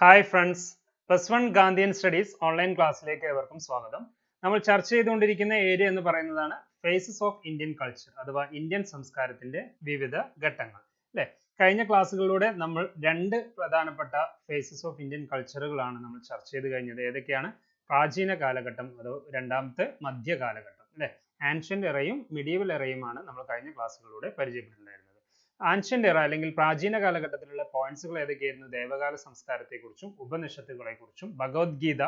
Hi friends plus one Gandhian studies online ക്ലാസ്സിലേക്ക് ഏവർക്കും സ്വാഗതം. നമ്മൾ ചർച്ച ചെയ്തുകൊണ്ടിരിക്കുന്ന ഏരിയ എന്ന് പറയുന്നതാണ് ഫേസസ് ഓഫ് ഇന്ത്യൻ കൾച്ചർ അഥവാ ഇന്ത്യൻ സംസ്കാരത്തിന്റെ വിവിധ ഘട്ടങ്ങൾ അല്ലെ? കഴിഞ്ഞ ക്ലാസ്സുകളിലൂടെ നമ്മൾ രണ്ട് പ്രധാനപ്പെട്ട ഫേസസ് ഓഫ് ഇന്ത്യൻ കൾച്ചറുകളാണ് നമ്മൾ ചർച്ച ചെയ്ത് കഴിഞ്ഞത്. ഏതൊക്കെയാണ്? പ്രാചീന കാലഘട്ടം അതോ രണ്ടാമത്തെ മധ്യ കാലഘട്ടം അല്ലെ? ആൻഷ്യന്റ് എറയും മിഡീവൽ എറയുമാണ് നമ്മൾ കഴിഞ്ഞ ക്ലാസ്സുകളിലൂടെ പരിചയപ്പെട്ടിട്ടുണ്ടായിരുന്നത്. ആൻഷ്യന്റ് എറ അല്ലെങ്കിൽ പ്രാചീന കാലഘട്ടത്തിലുള്ള പോയിന്റ്സുകൾ ഏതൊക്കെയായിരുന്നു? ദേവകാല സംസ്കാരത്തെക്കുറിച്ചും ഉപനിഷത്തുകളെക്കുറിച്ചും ഭഗവത്ഗീത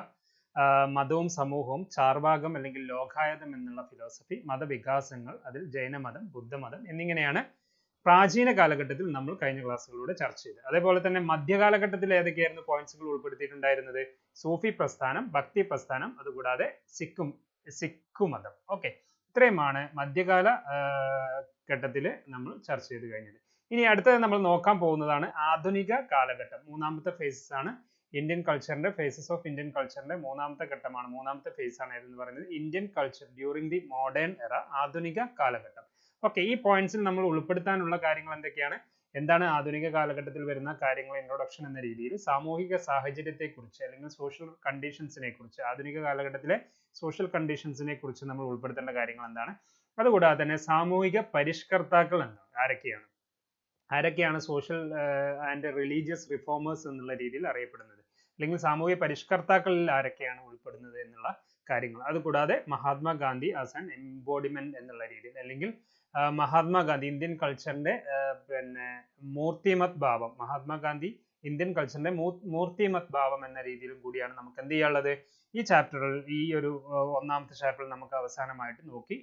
മതവും സമൂഹവും ചാർവാകം അല്ലെങ്കിൽ ലോകായതം എന്നുള്ള ഫിലോസഫി മതവികാസങ്ങൾ അതിൽ ജൈനമതം ബുദ്ധമതം എന്നിങ്ങനെയാണ് പ്രാചീന കാലഘട്ടത്തിൽ നമ്മൾ കഴിഞ്ഞ ക്ലാസ്സുകളിലൂടെ ചർച്ച ചെയ്തത്. അതേപോലെ തന്നെ മധ്യകാലഘട്ടത്തിൽ ഏതൊക്കെയായിരുന്നു പോയിന്റ്സുകൾ ഉൾപ്പെടുത്തിയിട്ടുണ്ടായിരുന്നത്? സൂഫി പ്രസ്ഥാനം ഭക്തി പ്രസ്ഥാനം അതുകൂടാതെ സിഖും സിഖു മതം ഓക്കെ ഇത്രയുമാണ് മധ്യകാല ഘട്ടത്തിൽ നമ്മൾ ചർച്ച ചെയ്ത് കഴിഞ്ഞത്. ഇനി അടുത്തത് നമ്മൾ നോക്കാൻ പോകുന്നതാണ് ആധുനിക കാലഘട്ടം. മൂന്നാമത്തെ ഫേസസ് ആണ് ഇന്ത്യൻ കൾച്ചറിന്റെ ഫേസസ് ഓഫ് ഇന്ത്യൻ കൾച്ചറിന്റെ മൂന്നാമത്തെ ഘട്ടമാണ്. മൂന്നാമത്തെ ഫേസ് ആണ് എന്ന് പറയുന്നത്? Indian culture during the modern era ആധുനിക കാലഘട്ടം. ഓക്കെ ഈ പോയിന്റ്സിൽ നമ്മൾ ഉൾപ്പെടുത്താനുള്ള കാര്യങ്ങൾ എന്തൊക്കെയാണ്? എന്താണ് ആധുനിക കാലഘട്ടത്തിൽ വരുന്ന കാര്യങ്ങൾ ഇൻട്രൊഡക്ഷൻ എന്ന രീതിയിൽ സാമൂഹിക സാഹചര്യത്തെക്കുറിച്ച് അല്ലെങ്കിൽ സോഷ്യൽ കണ്ടീഷൻസിനെ കുറിച്ച് ആധുനിക കാലഘട്ടത്തിലെ സോഷ്യൽ കണ്ടീഷൻസിനെ കുറിച്ച് നമ്മൾ ഉൾപ്പെടുത്തേണ്ട കാര്യങ്ങൾ എന്താണ്? അതുകൂടാതെ തന്നെ സാമൂഹിക പരിഷ്കർത്താക്കൾ എന്താണ്? ആരൊക്കെയാണ്? ആരൊക്കെയാണ് സോഷ്യൽ ആൻഡ് റിലീജിയസ് റിഫോമേഴ്സ് എന്നുള്ള രീതിയിൽ അറിയപ്പെടുന്നത്? അല്ലെങ്കിൽ സാമൂഹിക പരിഷ്കർത്താക്കളിൽ ആരൊക്കെയാണ് ഉൾപ്പെടുന്നത് എന്നുള്ള കാര്യങ്ങൾ. അതുകൂടാതെ മഹാത്മാഗാന്ധി ആസ് ആൻ എംബോഡിമെന്റ് എന്നുള്ള രീതിയിൽ അല്ലെങ്കിൽ മഹാത്മാഗാന്ധി ഇന്ത്യൻ കൾച്ചറിന്റെ പിന്നെ മൂർത്തിമത് ഭാവം മഹാത്മാഗാന്ധി ഇന്ത്യൻ കൾച്ചറിന്റെ മൂർത്തിമത് ഭാവം എന്ന രീതിയിലും കൂടിയാണ് നമുക്ക് എന്ത് ചെയ്യാനുള്ളത്? ഈ ചാപ്റ്ററിൽ ഈ ഒരു ഒന്നാമത്തെ ചാപ്റ്ററിൽ നമുക്ക് അവസാനമായിട്ട് നോക്കി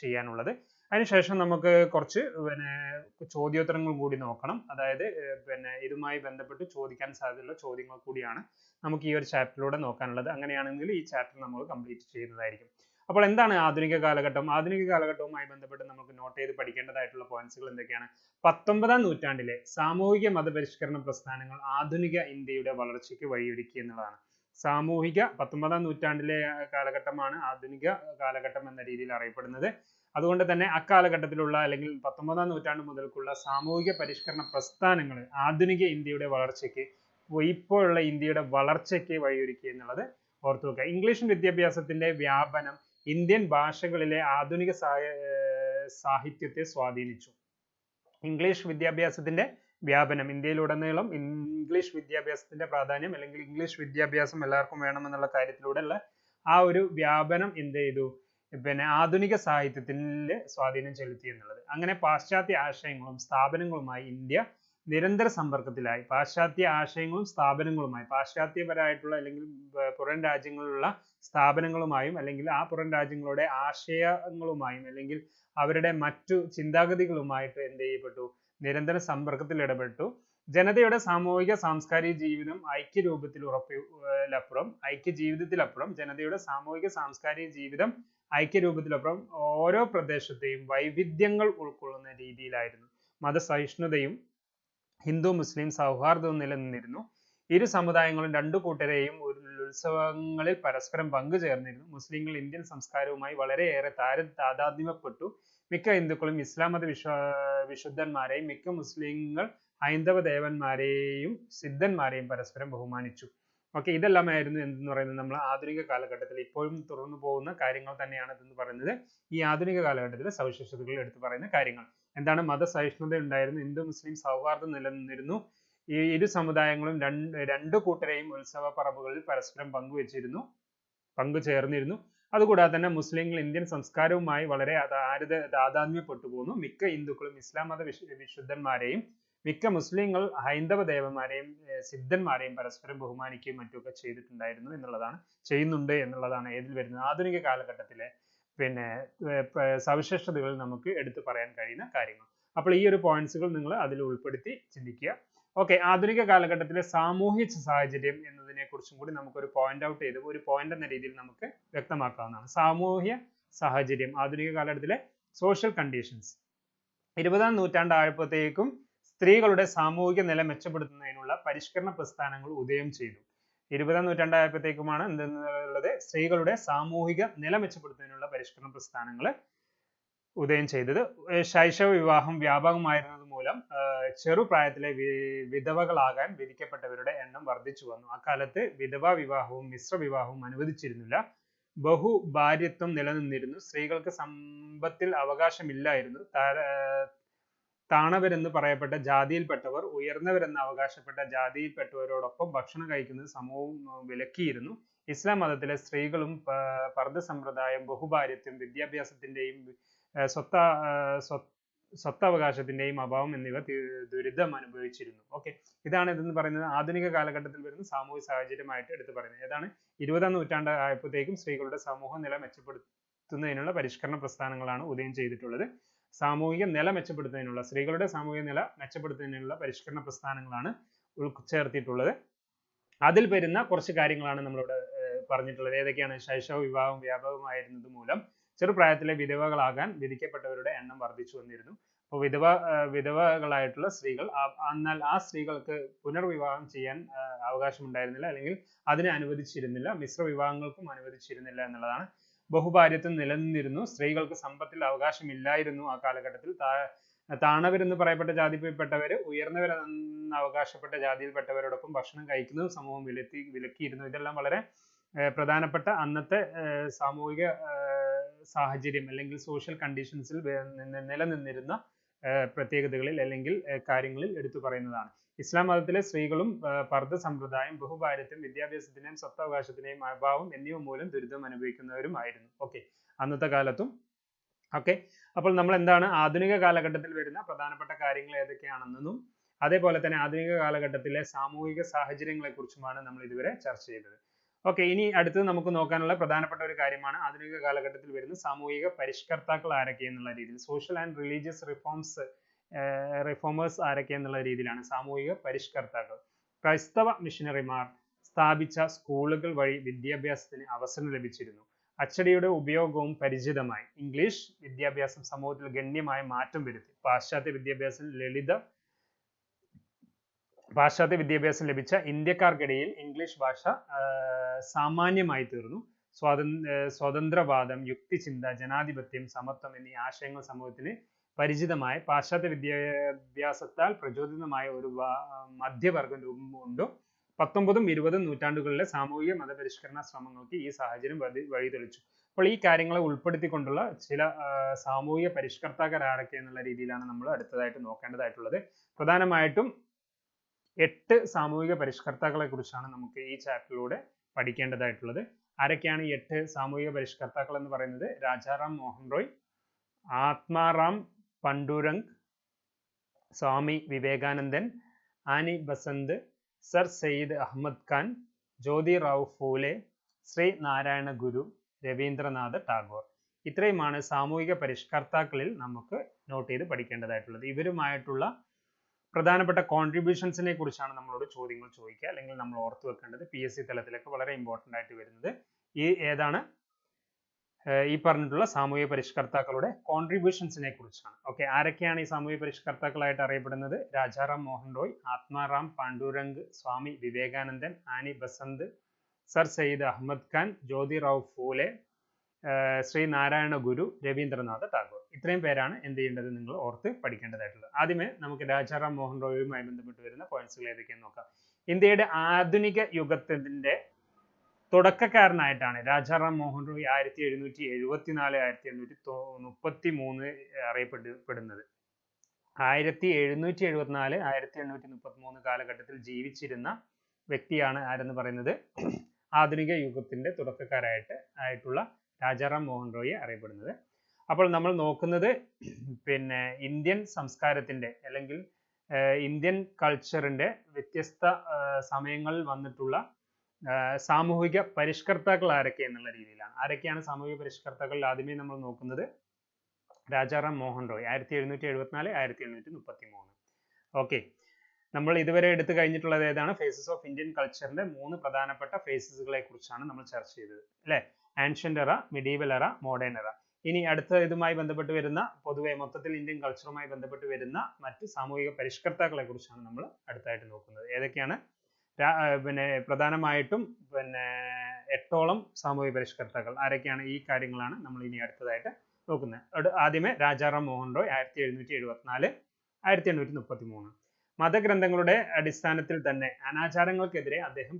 ചെയ്യാനുള്ളത്. അതിനുശേഷം നമുക്ക് കുറച്ച് പിന്നെ ചോദ്യോത്തരങ്ങൾ കൂടി നോക്കണം. അതായത് പിന്നെ ഇതുമായി ബന്ധപ്പെട്ട് ചോദിക്കാൻ സാധ്യതയുള്ള ചോദ്യങ്ങൾ കൂടിയാണ് നമുക്ക് ഈ ഒരു ചാപ്റ്ററിലൂടെ നോക്കാനുള്ളത്. അങ്ങനെയാണെങ്കിൽ ഈ ചാപ്റ്റർ നമ്മൾ കംപ്ലീറ്റ് ചെയ്യുന്നതായിരിക്കും. അപ്പോൾ എന്താണ് ആധുനിക കാലഘട്ടം? ആധുനിക കാലഘട്ടവുമായി ബന്ധപ്പെട്ട് നമുക്ക് നോട്ട് ചെയ്ത് പഠിക്കേണ്ടതായിട്ടുള്ള പോയിന്റ്സുകൾ എന്തൊക്കെയാണ്? പത്തൊമ്പതാം നൂറ്റാണ്ടിലെ സാമൂഹിക മതപരിഷ്കരണ പ്രസ്ഥാനങ്ങൾ ആധുനിക ഇന്ത്യയുടെ വളർച്ചയ്ക്ക് വഴിയൊരുക്കി എന്നുള്ളതാണ്. സാമൂഹിക പത്തൊമ്പതാം നൂറ്റാണ്ടിലെ കാലഘട്ടമാണ് ആധുനിക കാലഘട്ടം എന്ന രീതിയിൽ അറിയപ്പെടുന്നത്. അതുകൊണ്ട് തന്നെ അക്കാലഘട്ടത്തിലുള്ള അല്ലെങ്കിൽ പത്തൊമ്പതാം നൂറ്റാണ്ട് മുതൽക്കുള്ള സാമൂഹിക പരിഷ്കരണ പ്രസ്ഥാനങ്ങൾ ആധുനിക ഇന്ത്യയുടെ വളർച്ചയ്ക്ക് ഇപ്പോഴുള്ള ഇന്ത്യയുടെ വളർച്ചയ്ക്ക് വഴിയൊരുക്കി എന്നുള്ളത് ഓർത്തു വെക്കുക ഇംഗ്ലീഷ് വിദ്യാഭ്യാസത്തിന്റെ വ്യാപനം ഇന്ത്യൻ ഭാഷകളിലെ ആധുനിക സാഹിത്യത്തെ സ്വാധീനിച്ചു. ഇംഗ്ലീഷ് വിദ്യാഭ്യാസത്തിന്റെ വ്യാപനം ഇന്ത്യയിലുടനീളം ഇംഗ്ലീഷ് വിദ്യാഭ്യാസത്തിന്റെ പ്രാധാന്യം അല്ലെങ്കിൽ ഇംഗ്ലീഷ് വിദ്യാഭ്യാസം എല്ലാവർക്കും വേണമെന്നുള്ള കാര്യത്തിലൂടെയുള്ള ആ ഒരു വ്യാപനം എന്ത് ചെയ്തു? പിന്നെ ആധുനിക സാഹിത്യത്തിൽ സ്വാധീനം ചെലുത്തി എന്നുള്ളത്. അങ്ങനെ പാശ്ചാത്യ ആശയങ്ങളും സ്ഥാപനങ്ങളുമായി ഇന്ത്യ നിരന്തര സമ്പർക്കത്തിലായി. പാശ്ചാത്യ ആശയങ്ങളും സ്ഥാപനങ്ങളുമായി പാശ്ചാത്യപരമായിട്ടുള്ള അല്ലെങ്കിൽ പുറം രാജ്യങ്ങളിലുള്ള സ്ഥാപനങ്ങളുമായും അല്ലെങ്കിൽ ആ പുറം രാജ്യങ്ങളുടെ ആശയങ്ങളുമായും അല്ലെങ്കിൽ അവരുടെ മറ്റു ചിന്താഗതികളുമായിട്ട് എന്ത് ചെയ്യപ്പെട്ടു? നിരന്തര സമ്പർക്കത്തിൽ ഇടപെട്ടു. ജനതയുടെ സാമൂഹിക സാംസ്കാരിക ജീവിതം ഐക്യരൂപത്തിൽ ഉറപ്പിലപ്പുറം ഐക്യ ജീവിതത്തിലപ്പുറം ജനതയുടെ സാമൂഹിക സാംസ്കാരിക ജീവിതം ഐക്യ ഐക്യരൂപത്തിലപ്പുറം ഓരോ പ്രദേശത്തെയും വൈവിധ്യങ്ങൾ ഉൾക്കൊള്ളുന്ന രീതിയിലായിരുന്നു. മതസഹിഷ്ണുതയും ഹിന്ദു മുസ്ലിം സൗഹാർദ്ദവും നിലനിന്നിരുന്നു. ഇരു സമുദായങ്ങളും രണ്ടു കൂട്ടരെയും ഉത്സവങ്ങളിൽ പരസ്പരം പങ്കുചേർന്നിരുന്നു. മുസ്ലിങ്ങൾ ഇന്ത്യൻ സംസ്കാരവുമായി വളരെയേറെ താര താതാത്മ്യപ്പെട്ടു. മിക്ക ഹിന്ദുക്കളും ഇസ്ലാം മത വിശ്വ വിശുദ്ധന്മാരെയും മിക്ക മുസ്ലിങ്ങൾ ഹൈന്ദവ ദേവന്മാരെയും സിദ്ധന്മാരെയും പരസ്പരം ബഹുമാനിച്ചു. ഓക്കെ ഇതെല്ലാമായിരുന്നു എന്തെന്ന് പറയുന്നത്. നമ്മൾ ആധുനിക കാലഘട്ടത്തിൽ ഇപ്പോഴും തുടർന്നു പോകുന്ന കാര്യങ്ങൾ തന്നെയാണ് ഇതെന്ന് പറയുന്നത്. ഈ ആധുനിക കാലഘട്ടത്തിലെ സവിശേഷതകൾ എടുത്തു പറയുന്ന കാര്യങ്ങൾ. എന്താണ് മതസഹിഷ്ണുത ഉണ്ടായിരുന്നു ഹിന്ദു മുസ്ലിം സൗഹാർദ്ദം നിലനിന്നിരുന്നു. ഈ ഇരു സമുദായങ്ങളും രണ്ട് രണ്ടു കൂട്ടരെയും ഉത്സവ പറമ്പുകളിൽ പരസ്പരം പങ്കുവച്ചിരുന്നു പങ്കുചേർന്നിരുന്നു. അതുകൂടാതെ തന്നെ മുസ്ലിങ്ങൾ ഇന്ത്യൻ സംസ്കാരവുമായി വളരെ ആരുത താതാത്മ്യപ്പെട്ടു പോന്നു. മിക്ക ഹിന്ദുക്കളും ഇസ്ലാം മത വിശുദ്ധന്മാരെയും മിക്ക മുസ്ലിങ്ങൾ ഹൈന്ദവ ദേവന്മാരെയും സിദ്ധന്മാരെയും പരസ്പരം ബഹുമാനിക്കുകയും മറ്റുമൊക്കെ ചെയ്തിട്ടുണ്ടായിരുന്നു എന്നുള്ളതാണ് ചെയ്യുന്നുണ്ട് എന്നുള്ളതാണ് ഏതിൽ വരുന്നത്? ആധുനിക കാലഘട്ടത്തിലെ പിന്നെ സവിശേഷതകൾ നമുക്ക് എടുത്തു പറയാൻ കഴിയുന്ന കാര്യങ്ങൾ. അപ്പോൾ ഈ ഒരു പോയിന്റ്സുകൾ നിങ്ങൾ അതിൽ ഉൾപ്പെടുത്തി ചിന്തിക്കുക. ഓക്കെ ആധുനിക കാലഘട്ടത്തിലെ സാമൂഹ്യ സാഹചര്യം എന്നതിനെ കുറിച്ചും കൂടി നമുക്കൊരു പോയിന്റ് ഔട്ട് ചെയ്ത് ഒരു പോയിന്റ് എന്ന രീതിയിൽ നമുക്ക് വ്യക്തമാക്കാവുന്നതാണ്. സാമൂഹ്യ സാഹചര്യം ആധുനിക കാലഘട്ടത്തിലെ സോഷ്യൽ കണ്ടീഷൻസ് ഇരുപതാം നൂറ്റാണ്ട് ആയപ്പോഴത്തേക്കും സ്ത്രീകളുടെ സാമൂഹിക നില മെച്ചപ്പെടുത്തുന്നതിനുള്ള പരിഷ്കരണ പ്രസ്ഥാനങ്ങൾ ഉദയം ചെയ്തു. ഇരുപതാം നൂറ്റാണ്ടായപ്പോഴത്തേക്കുമാണ് എന്തെന്നുള്ളത് സ്ത്രീകളുടെ സാമൂഹിക നില മെച്ചപ്പെടുത്തുന്നതിനുള്ള പരിഷ്കരണ പ്രസ്ഥാനങ്ങൾ ഉദയം ചെയ്തത്. ശൈശവ വിവാഹം വ്യാപകമായിരുന്നത് മൂലം ചെറുപ്രായത്തിലെ വിധവകളാകാൻ വിധിക്കപ്പെട്ടവരുടെ എണ്ണം വർദ്ധിച്ചു വന്നു. അക്കാലത്ത് വിധവാ വിവാഹവും മിശ്ര വിവാഹവും അനുവദിച്ചിരുന്നില്ല. ബഹുഭാര്യത്വം നിലനിന്നിരുന്നു. സ്ത്രീകൾക്ക് സമ്പത്തിൽ അവകാശമില്ലായിരുന്നു. താണവരെന്ന് പറയപ്പെട്ട ജാതിയിൽപ്പെട്ടവർ ഉയർന്നവരെന്ന് അവകാശപ്പെട്ട ജാതിയിൽപ്പെട്ടവരോടൊപ്പം ഭക്ഷണം കഴിക്കുന്നത് സമൂഹം ഏർ വിലക്കിയിരുന്നു. ഇസ്ലാം മതത്തിലെ സ്ത്രീകളും പർദ്ദ സമ്പ്രദായം ബഹുഭാര്യത്വം വിദ്യാഭ്യാസത്തിന്റെയും സ്വത്ത സ്വത്തവകാശത്തിന്റെയും അഭാവം എന്നിവ ദുരിതം അനുഭവിച്ചിരുന്നു. ഓക്കെ. ഇതാണ് ഇതെന്ന് പറയുന്നത് ആധുനിക കാലഘട്ടത്തിൽ വരുന്ന സാമൂഹിക സാഹചര്യമായിട്ട് എടുത്തു പറയുന്നത്. ഏതാണ്? ഇരുപതാം നൂറ്റാണ്ട് ആയപ്പോഴത്തേക്കും സ്ത്രീകളുടെ സമൂഹ നില മെച്ചപ്പെടുത്തുന്നതിനുള്ള പരിഷ്കരണ പ്രസ്ഥാനങ്ങളാണ് ഉദയം ചെയ്തിട്ടുള്ളത്. സാമൂഹിക നില മെച്ചപ്പെടുത്തുന്നതിനുള്ള സ്ത്രീകളുടെ സാമൂഹിക നില മെച്ചപ്പെടുത്തുന്നതിനുള്ള പരിഷ്കരണ പ്രസ്ഥാനങ്ങളാണ് ഉൾച്ചേർത്തിട്ടുള്ളത് അതിൽ വരുന്ന കുറച്ച് കാര്യങ്ങളാണ് നമ്മളിവിടെ പറഞ്ഞിട്ടുള്ളത്. ഏതൊക്കെയാണ്? ശൈശവ വിവാഹം വ്യാപകമായിരുന്നത് മൂലം ചെറുപ്രായത്തിലെ വിധവകളാകാൻ വിധിക്കപ്പെട്ടവരുടെ എണ്ണം വർദ്ധിച്ചു വന്നിരുന്നു. അപ്പോൾ വിധവ വിധവകളായിട്ടുള്ള സ്ത്രീകൾ എന്നാൽ ആ സ്ത്രീകൾക്ക് പുനർവിവാഹം ചെയ്യാൻ അവകാശമുണ്ടായിരുന്നില്ല അല്ലെങ്കിൽ അതിനെ അനുവദിച്ചിരുന്നില്ല. മിശ്ര വിവാഹങ്ങൾക്കും അനുവദിച്ചിരുന്നില്ല എന്നുള്ളതാണ് ബഹുഭാര്യത്വം നിലനിന്നിരുന്നു. സ്ത്രീകൾക്ക് സമ്പത്തിൽ അവകാശമില്ലായിരുന്നു ആ കാലഘട്ടത്തിൽ. താണവരെന്ന് പറയപ്പെട്ട ജാതിയിൽപ്പെട്ടവർ ഉയർന്നവരെന്ന് അവകാശപ്പെട്ട ജാതിയിൽപ്പെട്ടവരോടൊപ്പം ഭക്ഷണം കഴിക്കുന്നതും സമൂഹം വിലത്തി വിലക്കിയിരുന്നു. ഇതെല്ലാം വളരെ പ്രധാനപ്പെട്ട അന്നത്തെ സാമൂഹിക സാഹചര്യം അല്ലെങ്കിൽ social conditions ൽ നിലനിന്നിരുന്ന പ്രത്യേകതകളിൽ അല്ലെങ്കിൽ കാര്യങ്ങളിൽ എടുത്തു പറയുന്നതാണ്. ഇസ്ലാം മതത്തിലെ സ്ത്രീകളും പർദ്ദ സമ്പ്രദായം ബഹുഭാര്യത്വം വിദ്യാഭ്യാസത്തിന്റെയും സ്വത്തവകാശത്തിന്റെയും അഭാവം എന്നിവ മൂലം ദുരിതം അനുഭവിക്കുന്നവരുമായിരുന്നു ഓക്കെ. അന്നത്തെ കാലത്തും ഓക്കെ അപ്പോൾ നമ്മൾ എന്താണ് ആധുനിക കാലഘട്ടത്തിൽ വരുന്ന പ്രധാനപ്പെട്ട കാര്യങ്ങൾ ഏതൊക്കെയാണെന്നും അതേപോലെ തന്നെ ആധുനിക കാലഘട്ടത്തിലെ സാമൂഹിക സാഹചര്യങ്ങളെ കുറിച്ചുമാണ് നമ്മൾ ഇതുവരെ ചർച്ച ചെയ്തത്. Okay ഇനി അടുത്തത് നമുക്ക് നോക്കാനുള്ള പ്രധാനപ്പെട്ട ഒരു കാര്യമാണ് ആധുനിക കാലഘട്ടത്തിൽ വരുന്ന സാമൂഹിക പരിഷ്കർത്താക്കൾ ആരൊക്കെ എന്നുള്ള രീതിയിൽ social and religious reforms reformers ആരൊക്കെ എന്നുള്ള രീതിയിലാണ് സാമൂഹിക പരിഷ്കർത്താക്കൾ. ക്രൈസ്തവ മിഷനറിമാർ സ്ഥാപിച്ച സ്കൂളുകൾ വഴി വിദ്യാഭ്യാസത്തിന് അവസരം ലഭിച്ചിരുന്നു. അച്ചടിയുടെ ഉപയോഗവും പരിചിതമായി. ഇംഗ്ലീഷ് വിദ്യാഭ്യാസം സമൂഹത്തിൽ ഗണ്യമായ മാറ്റം വരുത്തി. പാശ്ചാത്യ വിദ്യാഭ്യാസം ലളിത പാശ്ചാത്യ വിദ്യാഭ്യാസം ലഭിച്ച ഇന്ത്യക്കാർക്കിടയിൽ ഇംഗ്ലീഷ് ഭാഷ സാമാന്യമായി തീർന്നു. സ്വാതന്ത്ര്യ സ്വതന്ത്രവാദം യുക്തിചിന്ത ജനാധിപത്യം സമത്വം എന്നീ ആശയങ്ങൾ സമൂഹത്തിന് പരിചിതമായ പാശ്ചാത്യ വിദ്യാഭ്യാസത്താൽ പ്രചോദിതമായ ഒരു മധ്യവർഗം രൂപം കൊണ്ടു പത്തൊമ്പതും ഇരുപതും നൂറ്റാണ്ടുകളിലെ സാമൂഹിക മതപരിഷ്കരണ ശ്രമങ്ങൾക്ക് ഈ സാഹചര്യം വഴി വഴിതെളിച്ചു. അപ്പോൾ ഈ കാര്യങ്ങളെ ഉൾപ്പെടുത്തിക്കൊണ്ടുള്ള ചില സാമൂഹിക പരിഷ്കർത്താക്കൾ ആരൊക്കെ എന്നുള്ള രീതിയിലാണ് നമ്മൾ അടുത്തതായിട്ട് നോക്കേണ്ടതായിട്ടുള്ളത്. പ്രധാനമായിട്ടും എട്ട് സാമൂഹിക പരിഷ്കർത്താക്കളെ കുറിച്ചാണ് നമുക്ക് ഈ ചാപ്റ്ററിലൂടെ പഠിക്കേണ്ടതായിട്ടുള്ളത്. ആരൊക്കെയാണ് ഈ എട്ട് സാമൂഹിക പരിഷ്കർത്താക്കൾ എന്ന് പറയുന്നത്? രാജാറാം മോഹൻ റോയ് ആത്മാറാം പണ്ടുരംഗ് സ്വാമി വിവേകാനന്ദൻ Annie Besant sir Syed Ahmed Khan Jyoti Rao Phule Shri Narayana Guru Rabindranath Tagore. ഇത്രയുമാണ് സാമൂഹിക പരിഷ്കർത്താക്കളിൽ നമുക്ക് നോട്ട് ചെയ്ത് പഠിക്കേണ്ടതായിട്ടുള്ളത്. ഇവരുമായിട്ടുള്ള പ്രധാനപ്പെട്ട കോൺട്രിബ്യൂഷൻസിനെ കുറിച്ചാണ് നമ്മളോട് ചോദ്യങ്ങൾ ചോദിക്കുക. അല്ലെങ്കിൽ നമ്മൾ ഓർത്തു വെക്കേണ്ടത് പി എസ് സി തലത്തിലൊക്കെ വളരെ ഇമ്പോർട്ടന്റ് ആയിട്ട് വരുന്നത് ഈ ഏതാണ്? ഈ പറഞ്ഞിട്ടുള്ള സാമൂഹിക പരിഷ്കർത്താക്കളുടെ കോൺട്രിബ്യൂഷൻസിനെ കുറിച്ചാണ്. ഓക്കെ ആരൊക്കെയാണ് ഈ സാമൂഹിക പരിഷ്കർത്താക്കളായിട്ട് അറിയപ്പെടുന്നത്? രാജാറാം മോഹൻ റോയ് ആത്മാറാം പാണ്ഡുരംഗ് സ്വാമി വിവേകാനന്ദൻ Annie Besant sir Syed Ahmed Khan Jyoti Rao Phule Shri Narayana Guru Rabindranath Tagore. ഇത്രയും പേരാണ് എന്ത് ചെയ്യേണ്ടത് നിങ്ങൾ ഓർത്ത് പഠിക്കേണ്ടതായിട്ടുള്ളത്. ആദ്യമേ നമുക്ക് രാജാറാം മോഹൻ റോയുമായി ബന്ധപ്പെട്ട് വരുന്ന പോയിന്റ്സുകൾ ഏതൊക്കെയെന്ന് നോക്കാം. ഇന്ത്യയുടെ ആധുനിക യുഗത്തിന്റെ തുടക്കക്കാരനായിട്ടാണ് രാജാറാം മോഹൻ റോയ് ആയിരത്തി എഴുന്നൂറ്റി എഴുപത്തിനാല് ആയിരത്തി എണ്ണൂറ്റി മുപ്പത്തി മൂന്ന് അറിയപ്പെടുന്നത്. ആയിരത്തി എഴുന്നൂറ്റി എഴുപത്തിനാല് ആയിരത്തി എണ്ണൂറ്റി മുപ്പത്തി മൂന്ന് കാലഘട്ടത്തിൽ ജീവിച്ചിരുന്ന വ്യക്തിയാണ് ആരെന്ന് പറയുന്നത്? ആധുനിക യുഗത്തിന്റെ തുടക്കക്കാരായിട്ട് ആയിട്ടുള്ള രാജാറാം മോഹൻ റോയി അറിയപ്പെടുന്നത്. അപ്പോൾ നമ്മൾ നോക്കുന്നത് പിന്നെ ഇന്ത്യൻ സംസ്കാരത്തിന്റെ അല്ലെങ്കിൽ ഇന്ത്യൻ കൾച്ചറിന്റെ വ്യത്യസ്ത സമയങ്ങളിൽ വന്നിട്ടുള്ള സാമൂഹിക പരിഷ്കർത്താക്കൾ ആരൊക്കെ എന്നുള്ള രീതിയിലാണ്. ആരൊക്കെയാണ് സാമൂഹിക പരിഷ്കർത്താക്കൾ? ആദ്യമേ നമ്മൾ നോക്കുന്നത് രാജാറാം മോഹൻ റോയ് ആയിരത്തി എഴുന്നൂറ്റി എഴുപത്തിനാല് ആയിരത്തി എഴുന്നൂറ്റി മുപ്പത്തി മൂന്ന് ഓക്കെ. നമ്മൾ ഇതുവരെ എടുത്തു കഴിഞ്ഞിട്ടുള്ളത് ഏതാണ്? ഫേസസ് ഓഫ് ഇന്ത്യൻ കൾച്ചറിന്റെ മൂന്ന് പ്രധാനപ്പെട്ട ഫേസസുകളെ കുറിച്ചാണ് നമ്മൾ ചർച്ച ചെയ്തത്. അല്ലെ? ആൻഷ്യന്റ് എറ മിഡീവൽ എറ മോഡേൺ എറ ഇനി അടുത്ത ഇതുമായി ബന്ധപ്പെട്ട് വരുന്ന പൊതുവെ മൊത്തത്തിൽ ഇന്ത്യൻ കൾച്ചറുമായി ബന്ധപ്പെട്ട് വരുന്ന മറ്റ് സാമൂഹിക പരിഷ്കർത്താക്കളെ കുറിച്ചാണ് നമ്മൾ അടുത്തായിട്ട് നോക്കുന്നത്. ഏതൊക്കെയാണ്? പിന്നെ പ്രധാനമായിട്ടും പിന്നെ എട്ടോളം സാമൂഹിക പരിഷ്കർത്താക്കൾ. ആരൊക്കെയാണ് ഈ കാര്യങ്ങളാണ് നമ്മൾ ഇനി അടുത്തതായിട്ട് നോക്കുന്നത്. ആദ്യമേ രാജാറാം മോഹൻ റോയ് ആയിരത്തി എഴുന്നൂറ്റി എഴുപത്തിനാല് ആയിരത്തി എണ്ണൂറ്റി മുപ്പത്തി മൂന്ന് മതഗ്രന്ഥങ്ങളുടെ അടിസ്ഥാനത്തിൽ തന്നെ അനാചാരങ്ങൾക്കെതിരെ അദ്ദേഹം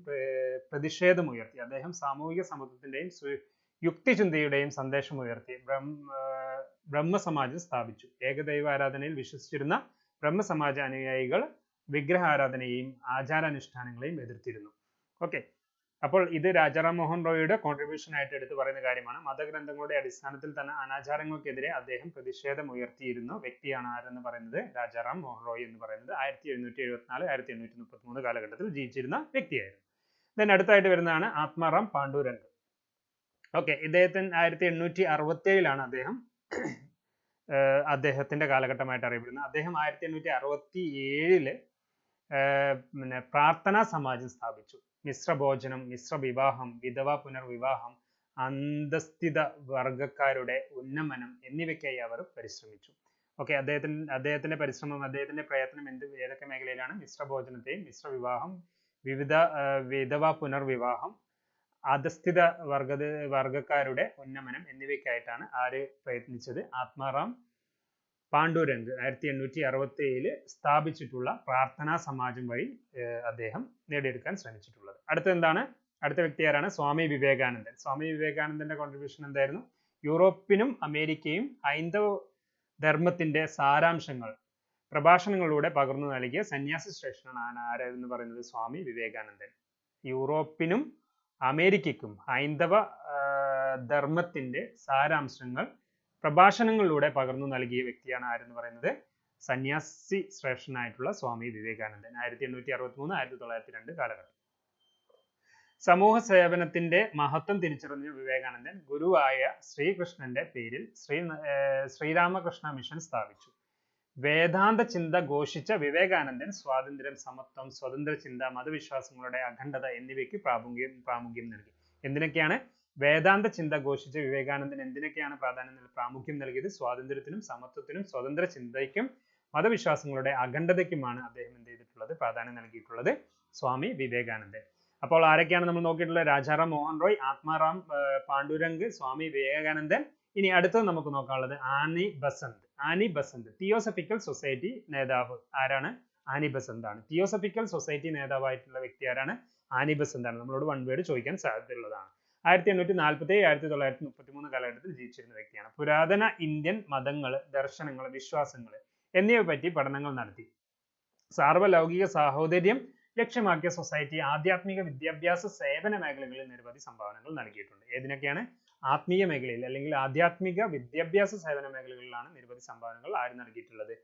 പ്രതിഷേധം ഉയർത്തി അദ്ദേഹം സാമൂഹിക സമത്വത്തിന്റെയും യുക്തിചിന്തയുടെയും സന്ദേശം ഉയർത്തി. ബ്രഹ്മ ബ്രഹ്മസമാജം സ്ഥാപിച്ചു. ഏകദൈവ ആരാധനയിൽ വിശ്വസിച്ചിരുന്ന ബ്രഹ്മസമാജ അനുയായികൾ വിഗ്രഹാരാധനയെയും ആചാരാനുഷ്ഠാനങ്ങളെയും എതിർത്തിരുന്നു. ഓക്കെ. അപ്പോൾ ഇത് രാജാറാം മോഹൻ റോയിയുടെ കോൺട്രിബ്യൂഷൻ ആയിട്ട് എടുത്തു പറയുന്ന കാര്യമാണ്. മതഗ്രന്ഥങ്ങളുടെ അടിസ്ഥാനത്തിൽ തന്നെ അനാചാരങ്ങൾക്കെതിരെ അദ്ദേഹം പ്രതിഷേധം ഉയർത്തിയിരുന്ന. വ്യക്തിയാണ് ആരെന്ന് പറയുന്നത്? രാജാറാം മോഹൻ റോയ് എന്ന് പറയുന്നത്. ആയിരത്തി എഴുന്നൂറ്റി എഴുപത്തിനാല് ആയിരത്തി എണ്ണൂറ്റി മുപ്പത്തി മൂന്ന് കാലഘട്ടത്തിൽ ജീവിച്ചിരുന്ന വ്യക്തിയായിരുന്നു. ദെൻ അടുത്തായിട്ട് വരുന്നതാണ് ആത്മാറാം പാണ്ഡുരംഗ്. ഓക്കെ ഇദ്ദേഹത്തിന് ആയിരത്തി എണ്ണൂറ്റി അറുപത്തി ഏഴിലാണ് അദ്ദേഹം അദ്ദേഹത്തിന്റെ കാലഘട്ടമായിട്ട് അറിയപ്പെടുന്നത്. അദ്ദേഹം ആയിരത്തി എണ്ണൂറ്റി അറുപത്തി ഏഴിൽ പിന്നെ പ്രാർത്ഥനാ സമാജം സ്ഥാപിച്ചു. മിശ്ര ഭോജനം മിശ്ര വിവാഹം വിധവ പുനർവിവാഹം അന്തസ്ഥിത വർഗക്കാരുടെ ഉന്നമനം എന്നിവയ്ക്കായി അവർ പരിശ്രമിച്ചു. ഓക്കെ അദ്ദേഹത്തിന് അദ്ദേഹത്തിന്റെ പരിശ്രമം അദ്ദേഹത്തിന്റെ പ്രയത്നം എന്ത് ഏതൊക്കെ മേഖലയിലാണ്? മിശ്രഭോജനത്തെയും മിശ്രവിവാഹം വിവിധ വിധവ പുനർവിവാഹം അധസ്ഥിത വർഗ വർഗക്കാരുടെ ഉന്നമനം എന്നിവയ്ക്കായിട്ടാണ് ആര് പ്രയത്നിച്ചത്? ആത്മാറാം പാണ്ഡുരംഗ് ആയിരത്തി എണ്ണൂറ്റി അറുപത്തി ഏഴിൽ സ്ഥാപിച്ചിട്ടുള്ള പ്രാർത്ഥനാ സമാജം വഴി അദ്ദേഹം നേടിയെടുക്കാൻ ശ്രമിച്ചിട്ടുള്ളത്. അടുത്ത എന്താണ്? അടുത്ത വ്യക്തി ആരാണ്? സ്വാമി വിവേകാനന്ദൻ. സ്വാമി വിവേകാനന്ദന്റെ കോൺട്രിബ്യൂഷൻ എന്തായിരുന്നു? യൂറോപ്പിനും അമേരിക്കയും ഹൈന്ദവ ധർമ്മത്തിന്റെ സാരാംശങ്ങൾ പ്രഭാഷണങ്ങളിലൂടെ പകർന്നു നൽകിയ സന്യാസി ശ്രേഷ്ഠനാണ് ആരെന്ന് പറയുന്നത്? സ്വാമി വിവേകാനന്ദൻ. യൂറോപ്പിനും അമേരിക്കയ്ക്കും ഹൈന്ദവ ധർമ്മത്തിന്റെ സാരാംശങ്ങൾ പ്രഭാഷണങ്ങളിലൂടെ പകർന്നു നൽകിയ വ്യക്തിയാണ് ആരെന്ന് പറയുന്നത്? സന്യാസി ശ്രേഷ്ഠനായിട്ടുള്ള സ്വാമി വിവേകാനന്ദൻ ആയിരത്തി എണ്ണൂറ്റി അറുപത്തി മൂന്ന് ആയിരത്തി തൊള്ളായിരത്തി രണ്ട് കാലഘട്ടം. സമൂഹ സേവനത്തിന്റെ മഹത്വം തിരിച്ചറിഞ്ഞ വിവേകാനന്ദൻ ഗുരുവായ ശ്രീകൃഷ്ണന്റെ പേരിൽ ശ്രീ ശ്രീരാമകൃഷ്ണ മിഷൻ സ്ഥാപിച്ചു. വേദാന്ത ചിന്ത ഘോഷിച്ച വിവേകാനന്ദൻ സ്വാതന്ത്ര്യം സമത്വം സ്വതന്ത്ര ചിന്ത മതവിശ്വാസങ്ങളുടെ അഖണ്ഡത എന്നിവയ്ക്ക് പ്രാമുഖ്യം പ്രാമുഖ്യം നൽകി. എന്തിനൊക്കെയാണ്? വേദാന്ത ചിന്ത ഘോഷിച്ച വിവേകാനന്ദൻ എന്തിനൊക്കെയാണ് പ്രാധാന്യം പ്രാമുഖ്യം നൽകിയത്? സ്വാതന്ത്ര്യത്തിനും സമത്വത്തിനും സ്വതന്ത്ര ചിന്തയ്ക്കും മതവിശ്വാസങ്ങളുടെ അഖണ്ഡതയ്ക്കുമാണ് അദ്ദേഹം എന്ത് ചെയ്തിട്ടുള്ളത് പ്രാധാന്യം നൽകിയിട്ടുള്ളത്? സ്വാമി വിവേകാനന്ദൻ. അപ്പോൾ ആരൊക്കെയാണ് നമ്മൾ നോക്കിയിട്ടുള്ളത്? രാജാറാം മോഹൻ റോയ് ആത്മാറാം പാണ്ഡുരംഗ് സ്വാമി വിവേകാനന്ദൻ. ഇനി അടുത്തത് നമുക്ക് നോക്കാനുള്ളത് Annie Besant. Annie Besant theosophical society നേതാവ് ആരാണ്? ആനി ബസന്ത് ആണ് തിയോസഫിക്കൽ സൊസൈറ്റി നേതാവായിട്ടുള്ള വ്യക്തി ആരാണ്? ആനി ബസന്ത് ആണ് നമ്മളോട് വൺ വേർഡ് ചോദിക്കാൻ സാധ്യതയുള്ളതാണ്. ആയിരത്തി എണ്ണൂറ്റി നാൽപ്പത്തി ഏഴ് ആയിരത്തി തൊള്ളായിരത്തി മുപ്പത്തി മൂന്ന് കാലഘട്ടത്തിൽ ജീവിച്ചിരുന്ന വ്യക്തിയാണ്. പുരാതന ഇന്ത്യൻ മതങ്ങൾ ദർശനങ്ങൾ വിശ്വാസങ്ങൾ എന്നിവയെ പറ്റി പഠനങ്ങൾ നടത്തി. സാർവലൗകിക സാഹോദര്യം ലക്ഷ്യമാക്കിയ സൊസൈറ്റി ആധ്യാത്മിക വിദ്യാഭ്യാസ സേവന മേഖലകളിൽ നിരവധി സംഭാവനകൾ നൽകിയിട്ടുണ്ട്. ഏതിനൊക്കെയാണ്? ആത്മീയ മേഖലയിൽ അല്ലെങ്കിൽ ആധ്യാത്മിക വിദ്യാഭ്യാസ സേവന മേഖലകളിലാണ് നിരവധി സംഭാവനകൾ ആര് നൽകിയിട്ടുള്ളത്?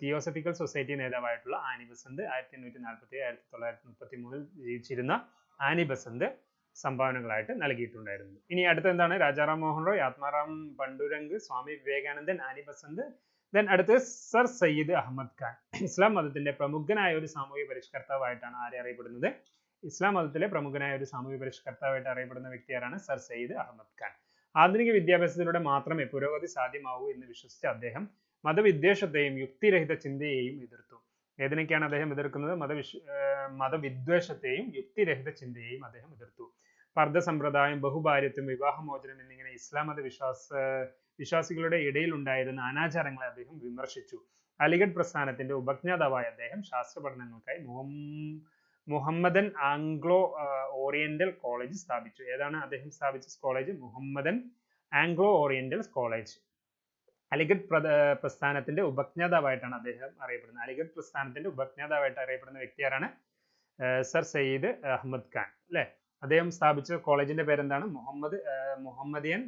തിയോസഫിക്കൽ സൊസൈറ്റി നേതാവായിട്ടുള്ള ആനി ബസന്ത് ആയിരത്തി എണ്ണൂറ്റി നാൽപ്പത്തി ആയിരത്തി തൊള്ളായിരത്തി മുപ്പത്തി മൂന്നിൽ ജീവിച്ചിരുന്ന ആനി ബസന്ത് സംഭാവനകളായിട്ട് നൽകിയിട്ടുണ്ടായിരുന്നു. ഇനി അടുത്ത എന്താണ് രാജാറാം മോഹൻ റോയ് ആത്മാറാം പണ്ടുരംഗ് സ്വാമി വിവേകാനന്ദൻ ആനി ബസന്ത്. ദെൻ അടുത്തത് സർ സയ്യിദ് അഹമ്മദ് ഖാൻ. ഇസ്ലാം മതത്തിന്റെ പ്രമുഖനായ ഒരു സാമൂഹ്യ പരിഷ്കർത്താവായിട്ടാണ് ആരെ അറിയപ്പെടുന്നത്? ഇസ്ലാം മതത്തിലെ പ്രമുഖനായ ഒരു സാമൂഹ്യ പരിഷ്കർത്താവായിട്ട് അറിയപ്പെടുന്ന വ്യക്തി ആരാണ്? സർ സയ്യിദ് അഹമ്മദ് ഖാൻ. ആധുനിക വിദ്യാഭ്യാസത്തിലൂടെ മാത്രമേ പുരോഗതി സാധ്യമാവൂ എന്ന് വിശ്വസിച്ച അദ്ദേഹം മതവിദ്വേഷത്തെയും യുക്തിരഹിത ചിന്തയെയും എതിർത്തു. ഏതിനൊക്കെയാണ് അദ്ദേഹം എതിർക്കുന്നത്? മതവിശ് മതവിദ്വേഷത്തെയും യുക്തിരഹിത ചിന്തയെയും അദ്ദേഹം എതിർത്തു. പർദ്ദ സമ്പ്രദായം ബഹുഭാര്യത്വം വിവാഹമോചനം എന്നിങ്ങനെ ഇസ്ലാം മത വിശ്വാസ വിശ്വാസികളുടെ ഇടയിൽ ഉണ്ടായിരുന്ന അനാചാരങ്ങളെ അദ്ദേഹം വിമർശിച്ചു. അലിഗഡ് പ്രസ്ഥാനത്തിന്റെ ഉപജ്ഞാതാവായ അദ്ദേഹം ശാസ്ത്ര പഠനങ്ങൾക്കായി മുഹമ്മദൻ ആംഗ്ലോ ഓറിയന്റൽ കോളേജ് സ്ഥാപിച്ചു. ഏതാണ് അദ്ദേഹം സ്ഥാപിച്ച college? Mohammedan anglo oriental college. Aligarh പ്രസ്ഥാനത്തിന്റെ ഉപജ്ഞാതാവായിട്ടാണ് അദ്ദേഹം അറിയപ്പെടുന്നത്. അലിഗഡ് പ്രസ്ഥാനത്തിന്റെ ഉപജ്ഞാതാവായിട്ട് അറിയപ്പെടുന്ന വ്യക്തി ആരാണ്? സർ സയ്യിദ് അഹമ്മദ് ഖാൻ അല്ലെ? അദ്ദേഹം സ്ഥാപിച്ച കോളേജിന്റെ പേരെന്താണ്? Muhammad Mohammedan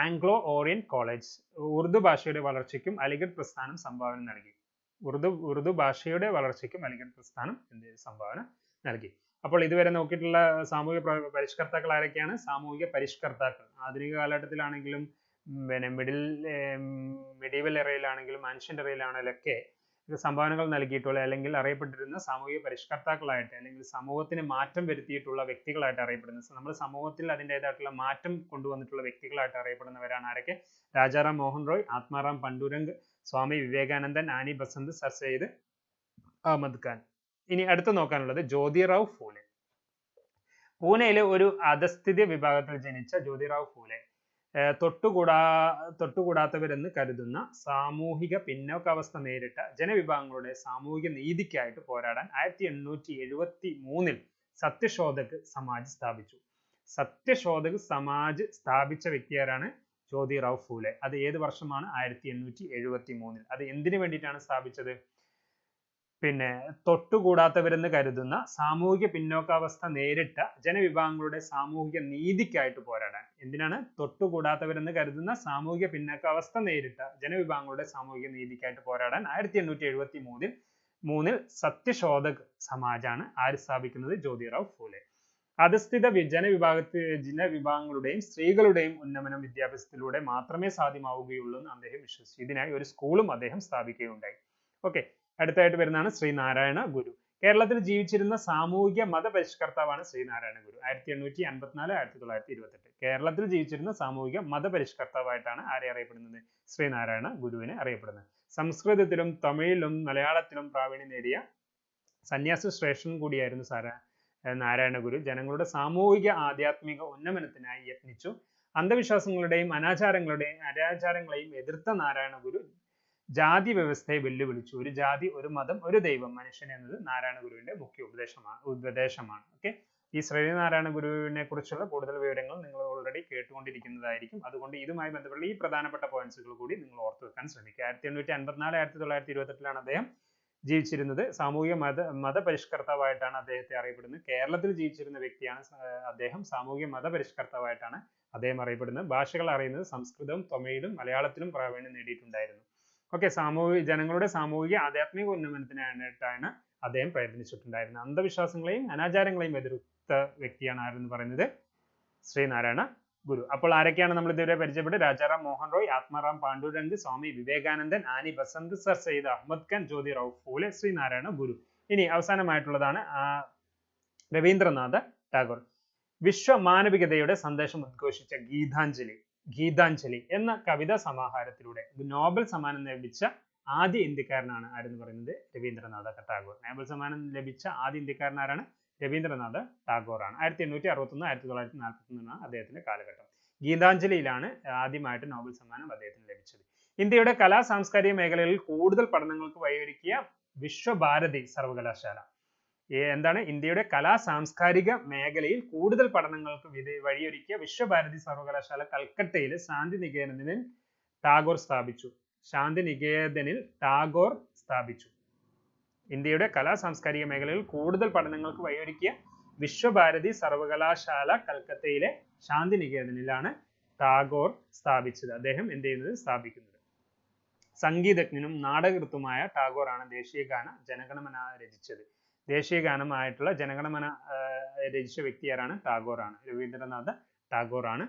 anglo oriental college. Urdu ഭാഷയുടെ വളർച്ചയ്ക്കും അലിഗഡ് പ്രസ്ഥാനം സംഭാവന നൽകി. ഉറുദു ഉറുദു ഭാഷയുടെ വളർച്ചയ്ക്കും അലിഗഡ് പ്രസ്ഥാനം എന്ത് സംഭാവന നൽകി. അപ്പോൾ ഇതുവരെ നോക്കിയിട്ടുള്ള സാമൂഹിക പരിഷ്കർത്താക്കൾ ആരൊക്കെയാണ്? സാമൂഹിക പരിഷ്കർത്താക്കൾ. ആധുനിക കാലഘട്ടത്തിലാണെങ്കിലും പിന്നെ മിഡിൽ മിഡീവൽ എറയിലാണെങ്കിലും ആൻഷ്യന്റ് എറയിലാണെങ്കിലും ഒക്കെ സംഭാവനകൾ നൽകിയിട്ടുള്ള അല്ലെങ്കിൽ അറിയപ്പെട്ടിരുന്ന സാമൂഹിക പരിഷ്കർത്താക്കളായിട്ട് അല്ലെങ്കിൽ സമൂഹത്തിന് മാറ്റം വരുത്തിയിട്ടുള്ള വ്യക്തികളായിട്ട് അറിയപ്പെടുന്നത്. നമ്മൾ സമൂഹത്തിൽ അതിന്റെതായിട്ടുള്ള മാറ്റം കൊണ്ടുവന്നിട്ടുള്ള വ്യക്തികളായിട്ട് അറിയപ്പെടുന്നവരാണ് ആരൊക്കെ? രാജാറാം മോഹൻ റോയ് ആത്മാറാം പണ്ടുരംഗ് സ്വാമി വിവേകാനന്ദൻ Annie Besant sir Syed Ahmed Khan. ഇനി അടുത്ത് നോക്കാനുള്ളത് ജ്യോതിറാവ് ഫൂലെ. പൂനെയിലെ ഒരു അധസ്ഥിതി വിഭാഗത്തിൽ ജനിച്ച ജ്യോതിറാവ് ഫൂലെ. തൊട്ടുകൂടാ തൊട്ടുകൂടാത്തവരെന്ന് കരുതുന്ന സാമൂഹിക പിന്നോക്കാവസ്ഥ നേരിട്ട ജനവിഭാഗങ്ങളുടെ സാമൂഹിക നീതിക്കായിട്ട് പോരാടാൻ ആയിരത്തി എണ്ണൂറ്റി എഴുപത്തി മൂന്നിൽ സത്യശോധക് സമാജ് സ്ഥാപിച്ചു. സത്യശോധക് സമാജ് സ്ഥാപിച്ച വ്യക്തി ആരാണ് ജ്യോതിറാവ് ഫൂലെ. അത് ഏത് വർഷമാണ്? ആയിരത്തി എണ്ണൂറ്റി എഴുപത്തി മൂന്നിൽ അത് എന്തിനു വേണ്ടിയിട്ടാണ് സ്ഥാപിച്ചത്? പിന്നെ തൊട്ടുകൂടാത്തവരെന്ന് കരുതുന്ന സാമൂഹിക പിന്നോക്കാവസ്ഥ നേരിട്ട ജനവിഭാഗങ്ങളുടെ സാമൂഹിക നീതിക്കായിട്ട് പോരാടാൻ. എന്തിനാണ്? തൊട്ടുകൂടാത്തവരെന്ന് കരുതുന്ന സാമൂഹിക പിന്നോക്കാവസ്ഥ നേരിട്ട ജനവിഭാഗങ്ങളുടെ സാമൂഹിക നീതിക്കായിട്ട് പോരാടാൻ ആയിരത്തി എണ്ണൂറ്റി എഴുപത്തി മൂന്നിൽ മൂന്നിൽ സത്യശോധക് സമാജാണ് ആര് സ്ഥാപിക്കുന്നത്? ജ്യോതിറാവ് ഫൂലെ. അധസ്ഥിത ജനവിഭാഗത്തി ജനവിഭാഗങ്ങളുടെയും സ്ത്രീകളുടെയും ഉന്നമനം വിദ്യാഭ്യാസത്തിലൂടെ മാത്രമേ സാധ്യമാവുകയുള്ളൂ എന്ന് അദ്ദേഹം വിശ്വസിച്ചു. ഇതിനായി ഒരു സ്കൂളും അദ്ദേഹം സ്ഥാപിക്കുകയുണ്ടായി. ഓക്കെ. അടുത്തായിട്ട് വരുന്നതാണ് ശ്രീനാരായണ ഗുരു. കേരളത്തിൽ ജീവിച്ചിരുന്ന സാമൂഹിക മതപരിഷ്കർത്താവാണ് ശ്രീനാരായണ ഗുരു. ആയിരത്തി എണ്ണൂറ്റി അൻപത്തിനാല് ആയിരത്തി തൊള്ളായിരത്തി ഇരുപത്തെട്ട് കേരളത്തിൽ ജീവിച്ചിരുന്ന സാമൂഹിക മതപരിഷ്കർത്താവായിട്ടാണ് ആരെ അറിയപ്പെടുന്നത്? ശ്രീനാരായണ ഗുരുവിനെ അറിയപ്പെടുന്നത്. സംസ്കൃതത്തിലും തമിഴിലും മലയാളത്തിലും പ്രാവീണ്യം നേടിയ സന്യാസ ശ്രേഷ്ഠൻ കൂടിയായിരുന്നു സാര നാരായണ ഗുരു. ജനങ്ങളുടെ സാമൂഹിക ആധ്യാത്മിക ഉന്നമനത്തിനായി യത്നിച്ചു. അന്ധവിശ്വാസങ്ങളുടെയും അനാചാരങ്ങളുടെയും അനാചാരങ്ങളെയും എതിർത്ത നാരായണ ഗുരു ജാതി വ്യവസ്ഥയെ വെല്ലുവിളിച്ചു. ഒരു ജാതി ഒരു മതം ഒരു ദൈവം. മനുഷ്യൻ എന്നത് നാരായണ ഗുരുവിന്റെ മുഖ്യ ഉപദേശമാണ് ഉപദേശമാണ്. ഓക്കെ? ഈ ശ്രീനാരായണ ഗുരുവിനെ കുറിച്ചുള്ള കൂടുതൽ വിവരങ്ങൾ നിങ്ങൾ ഓൾറെഡി കേട്ടുകൊണ്ടിരിക്കുന്നതായിരിക്കും. അതുകൊണ്ട് ഇതുമായി ബന്ധപ്പെട്ട ഈ പ്രധാനപ്പെട്ട പോയിന്റ്സുകൾ കൂടി നിങ്ങൾ ഓർത്തു വെക്കാൻ ശ്രമിക്കുക. ആയിരത്തി എണ്ണൂറ്റി അൻപത്തിനാല് ആയിരത്തി തൊള്ളായിരത്തി ഇരുപത്തെട്ടിലാണ് അദ്ദേഹം ജീവിച്ചിരുന്നത്. സാമൂഹിക മത മതപരിഷ്കർത്താവായിട്ടാണ് അദ്ദേഹത്തെ അറിയപ്പെടുന്നത്. കേരളത്തിൽ ജീവിച്ചിരുന്ന വ്യക്തിയാണ് അദ്ദേഹം സാമൂഹിക മതപരിഷ്കർത്താവായിട്ടാണ് അദ്ദേഹം അറിയപ്പെടുന്നത്. ഭാഷകൾ അറിയുന്നത് സംസ്കൃതവും തമിഴിലും മലയാളത്തിലും പ്രാവീണ്യം നേടിയിട്ടുണ്ടായിരുന്നു. ഓക്കെ സാമൂഹിക ജനങ്ങളുടെ സാമൂഹിക ആധ്യാത്മിക ഉന്നമനത്തിനായിട്ടാണ് അദ്ദേഹം പ്രയത്നിച്ചിട്ടുണ്ടായിരുന്നത്. അന്ധവിശ്വാസങ്ങളെയും അനാചാരങ്ങളെയും എതിർത്ത വ്യക്തിയാണ് ആരെന്ന് പറയുന്നത്? ശ്രീനാരായണ ഗുരു. അപ്പോൾ ആരൊക്കെയാണ് നമ്മൾ ഇതുവരെ പരിചയപ്പെട്ടത്? രാജാറാം മോഹൻ റോയ് ആത്മാറാം പാണ്ഡുരംഗ് സ്വാമി വിവേകാനന്ദൻ Annie Besant sir Syed Ahmed Khan Jyotirao Phule Sreenarayana Guru. ഇനി അവസാനമായിട്ടുള്ളതാണ് രവീന്ദ്രനാഥ ടാഗോർ. വിശ്വ മാനവികതയുടെ സന്ദേശം ഉദ്ഘോഷിച്ച ഗീതാഞ്ജലി. ഗീതാഞ്ജലി എന്ന കവിതാ സമാഹാരത്തിലൂടെ. നോബൽ സമ്മാനം ലഭിച്ച ആദ്യ ഇന്ത്യക്കാരനാണ് ആരെന്ന് പറയുന്നത്? രവീന്ദ്രനാഥ ടാഗോർ. നോബൽ സമ്മാനം ലഭിച്ച ആദ്യ ഇന്ത്യക്കാരൻ ആരാണ്? രവീന്ദ്രനാഥ ടാഗോർ ആണ് ആയിരത്തി എണ്ണൂറ്റി അറുപത്തൊന്ന് ആയിരത്തി തൊള്ളായിരത്തി നാൽപ്പത്തി ഒന്നാണ് അദ്ദേഹത്തിന്റെ കാലഘട്ടം. ഗീതാഞ്ജലിയിലാണ് ആദ്യമായിട്ട് നോബൽ സമ്മാനം അദ്ദേഹത്തിന് ലഭിച്ചത്. ഇന്ത്യയുടെ കലാ സാംസ്കാരിക മേഖലകളിൽ കൂടുതൽ പഠനങ്ങൾക്ക് വഴിയൊരുക്കിയ വിശ്വഭാരതി സർവകലാശാല എന്താണ്? ഇന്ത്യയുടെ കലാ സാംസ്കാരിക മേഖലയിൽ കൂടുതൽ പഠനങ്ങൾക്ക് വിധ വഴിയൊരുക്കിയ വിശ്വഭാരതി സർവകലാശാല കൽക്കട്ടയിൽ ശാന്തിനികേതനിൽ ടാഗോർ സ്ഥാപിച്ചു. ശാന്തിനികേതനിൽ ടാഗോർ സ്ഥാപിച്ചു. ഇന്ത്യയുടെ കലാ സാംസ്കാരിക മേഖലയിൽ കൂടുതൽ പഠനങ്ങൾക്ക് വഴിയൊരുക്കിയ വിശ്വഭാരതി സർവകലാശാല കൽക്കത്തയിലെ ശാന്തി നികേതനിലാണ് ടാഗോർ സ്ഥാപിച്ചത്. അദ്ദേഹം എന്ത് ചെയ്യുന്നത്? സ്ഥാപിക്കുന്നത്. സംഗീതജ്ഞനും നാടകൃത്തുമായ ദേശീയ ഗാന ജനഗണമന രചിച്ചത്. ദേശീയ ഗാനമായിട്ടുള്ള ജനഗണമന രചിച്ച വ്യക്തി ആരാണ് ടാഗോറാണ്. രവീന്ദ്രനാഥ ടാഗോറാണ്.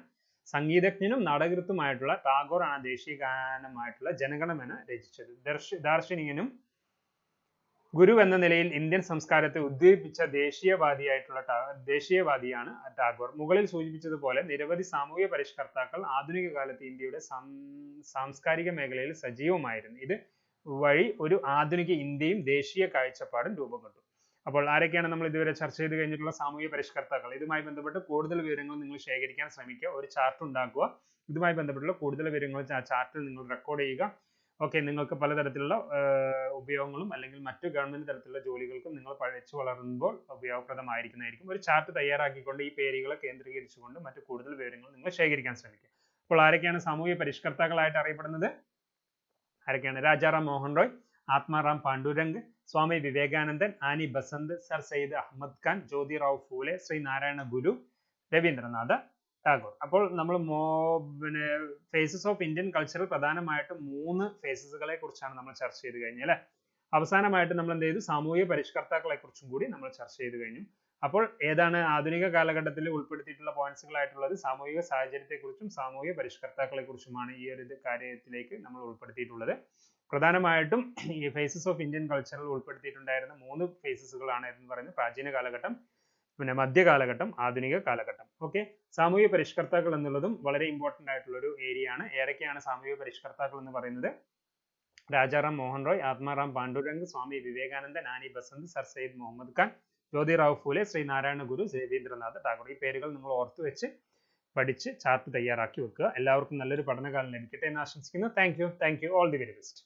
സംഗീതജ്ഞനും നാടകൃത്തുമായിട്ടുള്ള ടാഗോറാണ് ദേശീയ ഗാനമായിട്ടുള്ള ജനഗണമന രചിച്ചത്. ദർശ ദാർശനികനും ഗുരു എന്ന നിലയിൽ ഇന്ത്യൻ സംസ്കാരത്തെ ഉദ്ദീപിച്ച ദേശീയവാദിയായിട്ടുള്ള ദേശീയവാദിയാണ് ടാഗോർ. മുകളിൽ സൂചിപ്പിച്ചതുപോലെ നിരവധി സാമൂഹ്യ പരിഷ്കർത്താക്കൾ ആധുനിക കാലത്ത് ഇന്ത്യയുടെ സാംസ്കാരിക മേഖലയിൽ സജീവമായിരുന്നു. ഇത് വഴി ഒരു ആധുനിക ഇന്ത്യയും ദേശീയ കാഴ്ചപ്പാടും രൂപം കൊണ്ടു. അപ്പോൾ ആരൊക്കെയാണ് നമ്മൾ ഇതുവരെ ചർച്ച ചെയ്ത് കഴിഞ്ഞിട്ടുള്ള സാമൂഹ്യ പരിഷ്കർത്താക്കൾ? ഇതുമായി ബന്ധപ്പെട്ട് കൂടുതൽ വിവരങ്ങൾ നിങ്ങൾ ശേഖരിക്കാൻ ശ്രമിക്കുക. ഒരു ചാർട്ട് ഉണ്ടാക്കുക. ഇതുമായി ബന്ധപ്പെട്ടുള്ള കൂടുതൽ വിവരങ്ങൾ ആ ചാർട്ടിൽ നിങ്ങൾ റെക്കോർഡ് ചെയ്യുക. ഓക്കെ നിങ്ങൾക്ക് പലതരത്തിലുള്ള ഉപയോഗങ്ങളും അല്ലെങ്കിൽ മറ്റു ഗവൺമെന്റ് തരത്തിലുള്ള ജോലികൾക്കും നിങ്ങൾ പഠിച്ചു വളരുമ്പോൾ ഉപയോഗപ്രദമായിരിക്കുന്നതായിരിക്കും. ഒരു ചാർട്ട് തയ്യാറാക്കിക്കൊണ്ട് ഈ പേരുകളെ കേന്ദ്രീകരിച്ചുകൊണ്ട് മറ്റു കൂടുതൽ വിവരങ്ങൾ നിങ്ങൾ ശേഖരിക്കാൻ ശ്രമിക്കുക. അപ്പോൾ ആരൊക്കെയാണ് സാമൂഹ്യ പരിഷ്കർത്താക്കളായിട്ട് അറിയപ്പെടുന്നത്? ആരൊക്കെയാണ്? രാജാറാം മോഹൻ റോയ് ആത്മാറാം പാണ്ഡുരംഗ് സ്വാമി വിവേകാനന്ദൻ Annie Besant sir Syed Ahmed Khan Jyotirao Phule Shri Narayana Guru Rabindranath Tagore. അപ്പോൾ നമ്മൾ മോ പിന്നെ ഫേസസ് ഓഫ് ഇന്ത്യൻ കൾച്ചറിൽ പ്രധാനമായിട്ടും മൂന്ന് ഫേസസുകളെ കുറിച്ചാണ് നമ്മൾ ചർച്ച ചെയ്ത് കഴിഞ്ഞത് അല്ലെ? അവസാനമായിട്ട് നമ്മൾ എന്ത് ചെയ്തു? സാമൂഹിക പരിഷ്കർത്താക്കളെ കുറിച്ചും കൂടി നമ്മൾ ചർച്ച ചെയ്ത് കഴിഞ്ഞു. അപ്പോൾ ഏതാണ് ആധുനിക കാലഘട്ടത്തിൽ ഉൾപ്പെടുത്തിയിട്ടുള്ള പോയിന്റ്സുകളായിട്ടുള്ളത്? സാമൂഹിക സാഹചര്യത്തെക്കുറിച്ചും സാമൂഹിക പരിഷ്കർത്താക്കളെ കുറിച്ചുമാണ് ഈ ഒരു കാര്യത്തിലേക്ക് നമ്മൾ ഉൾപ്പെടുത്തിയിട്ടുള്ളത്. പ്രധാനമായിട്ടും ഈ ഫേസസ് ഓഫ് ഇന്ത്യൻ കൾച്ചറിൽ ഉൾപ്പെടുത്തിയിട്ടുണ്ടായിരുന്ന മൂന്ന് ഫേസസുകളാണ് എന്ന് പറയുന്നത് പ്രാചീന കാലഘട്ടം പിന്നെ മധ്യകാലഘട്ടം ആധുനിക കാലഘട്ടം. ഓക്കെ സാമൂഹിക പരിഷ്കർത്താക്കൾ എന്നുള്ളതും വളരെ ഇമ്പോർട്ടന്റ് ആയിട്ടുള്ള ഒരു ഏരിയ ആണ്. ഏതൊക്കെയാണ് സാമൂഹിക പരിഷ്കർത്താക്കൾ എന്ന് പറയുന്നത്. Rajaram Mohan Roy Atmaram Pandurang Swami Vivekananda Annie Besant sir Syed Muhammad Khan Jyotirao Phule Shri Narayana Guru Rabindranath Tagore. ഈ പേരുകൾ നിങ്ങൾ ഓർത്തു വെച്ച് പഠിച്ച് ചാർട്ട് തയ്യാറാക്കി വെക്കുക. എല്ലാവർക്കും നല്ലൊരു പഠനകാലം ലഭിക്കട്ടെ എന്ന് ആശംസിക്കുന്നു. Thank you thank you all the very best